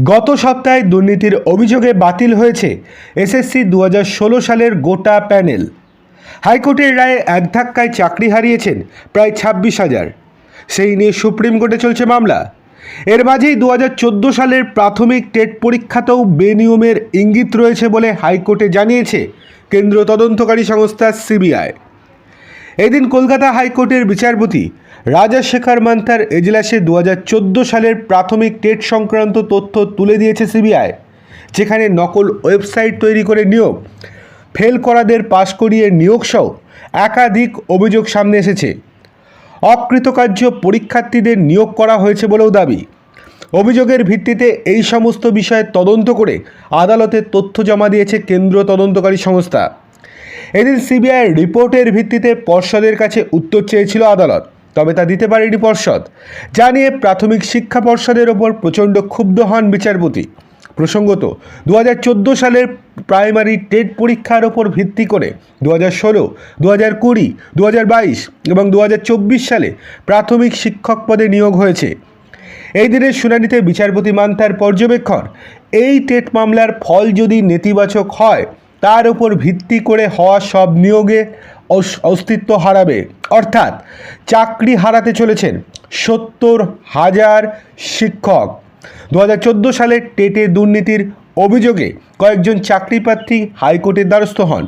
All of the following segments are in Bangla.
গত সপ্তাহে দুর্নীতির অভিযোগে বাতিল হয়েছে এসএসসি দু সালের গোটা প্যানেল। হাইকোর্টের রায়ে এক ধাক্কায় চাকরি হারিয়েছেন প্রায় ছাব্বিশ হাজার। সেই নিয়ে সুপ্রিম কোর্টে চলছে মামলা। এর মাঝেই দু সালের প্রাথমিক টেট পরীক্ষাতেও বেনিয়মের ইঙ্গিত রয়েছে বলে হাইকোর্টে জানিয়েছে কেন্দ্রীয় তদন্তকারী সংস্থা সিবিআই। এদিন কলকাতা হাইকোর্টের বিচারপতি রাজাশেখর মান্থার এজলাসে দু হাজার চোদ্দ সালের প্রাথমিক টেট সংক্রান্ত তথ্য তুলে দিয়েছে সিবিআই, যেখানে নকল ওয়েবসাইট তৈরি করে নিয়োগ, ফেল করাদের পাশ করিয়ে নিয়োগ সহ একাধিক অভিযোগ সামনে এসেছে। অকৃতকার্য পরীক্ষার্থীদের নিয়োগ করা হয়েছে বলেও দাবি। অভিযোগের ভিত্তিতে এই সমস্ত বিষয়ে তদন্ত করে আদালতে তথ্য জমা দিয়েছে কেন্দ্রীয় তদন্তকারী সংস্থা। এদিন সিবিআইয়ের রিপোর্টের ভিত্তিতে পর্ষদের কাছে উত্তর চেয়েছিল আদালত, তবে তা দিতে পারেনি পর্ষদ। যা নিয়ে প্রাথমিক শিক্ষা পর্ষদের ওপর প্রচণ্ড ক্ষুব্ধ হন বিচারপতি। প্রসঙ্গত দু হাজার চোদ্দ সালের প্রাইমারি টেট পরীক্ষার ওপর ভিত্তি করে দু হাজার ষোলো দু হাজার কুড়ি দু হাজার বাইশ এবং দু হাজার চব্বিশ সালে প্রাথমিক শিক্ষক পদে নিয়োগ হয়েছে। এই দিনের শুনানিতে বিচারপতি মান তার পর্যবেক্ষণ, এই টেট মামলার ফল যদি নেতিবাচক হয় তার উপর ভিত্তি করে হওয়া সব নিয়োগে অস- অস্তিত্ব হারাবে। অর্থাৎ চাকরি হারাতে চলেছেন সত্তর হাজার শিক্ষক। দু হাজার চোদ্দ সালে টেটে দুর্নীতির অভিযোগে কয়েকজন চাকরিপ্রার্থী হাইকোর্টের দ্বারস্থ হন।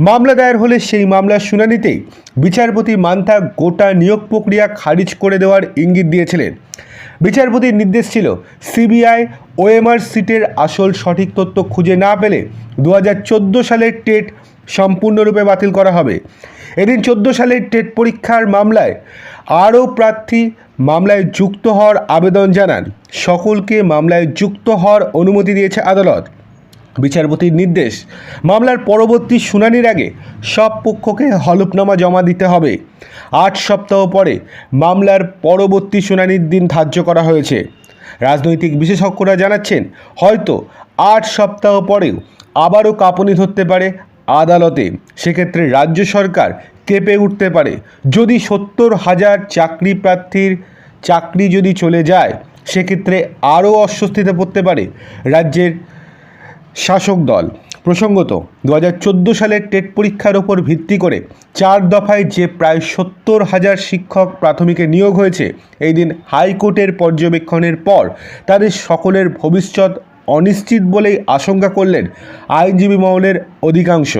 মামলা দায়ের হলে সেই মামলার শুনানিতেই বিচারপতি মান্থা গোটা নিয়োগ প্রক্রিয়া খারিজ করে দেওয়ার ইঙ্গিত দিয়েছিলেন। বিচারপতির নির্দেশ ছিল সিবিআই ওএমআর সিটের আসল সঠিক তথ্য খুঁজে না পেলে দু হাজার চোদ্দ সালের টেট সম্পূর্ণরূপে বাতিল করা হবে। এদিন চোদ্দ সালের টেট পরীক্ষার মামলায় আরও প্রার্থী মামলায় যুক্ত হওয়ার আবেদন জানান। সকলকে মামলায় যুক্ত হওয়ার অনুমতি দিয়েছে আদালত। বিচারপতির নির্দেশ, মামলার পরবর্তী শুনানির আগে সব পক্ষকে হলফনামা জমা দিতে হবে। আট সপ্তাহ পরে মামলার পরবর্তী শুনানির দিন ধার্য করা হয়েছে। রাজনৈতিক বিশেষজ্ঞরা জানাচ্ছেন, হয়তো আট সপ্তাহ পরেও আবারও কাঁপুনি ধরতে পারে আদালতে। সেক্ষেত্রে রাজ্য সরকার কেঁপে উঠতে পারে। যদি সত্তর হাজার চাকরি প্রার্থীর চাকরি যদি চলে যায়, সেক্ষেত্রে আরও অস্বস্তিতে পড়তে পারে রাজ্যের শাসক দল। প্রসঙ্গত দু হাজার চোদ্দ সালের টেট পরীক্ষার ওপর ভিত্তি করে চার দফায় যে প্রায় সত্তর হাজার শিক্ষক প্রাথমিকে নিয়োগ হয়েছে, এই দিন হাইকোর্টের পর্যবেক্ষণের পর তাদের সকলের ভবিষ্যৎ অনিশ্চিত বলেই আশঙ্কা করলেন আইনজীবী মহলের অধিকাংশ।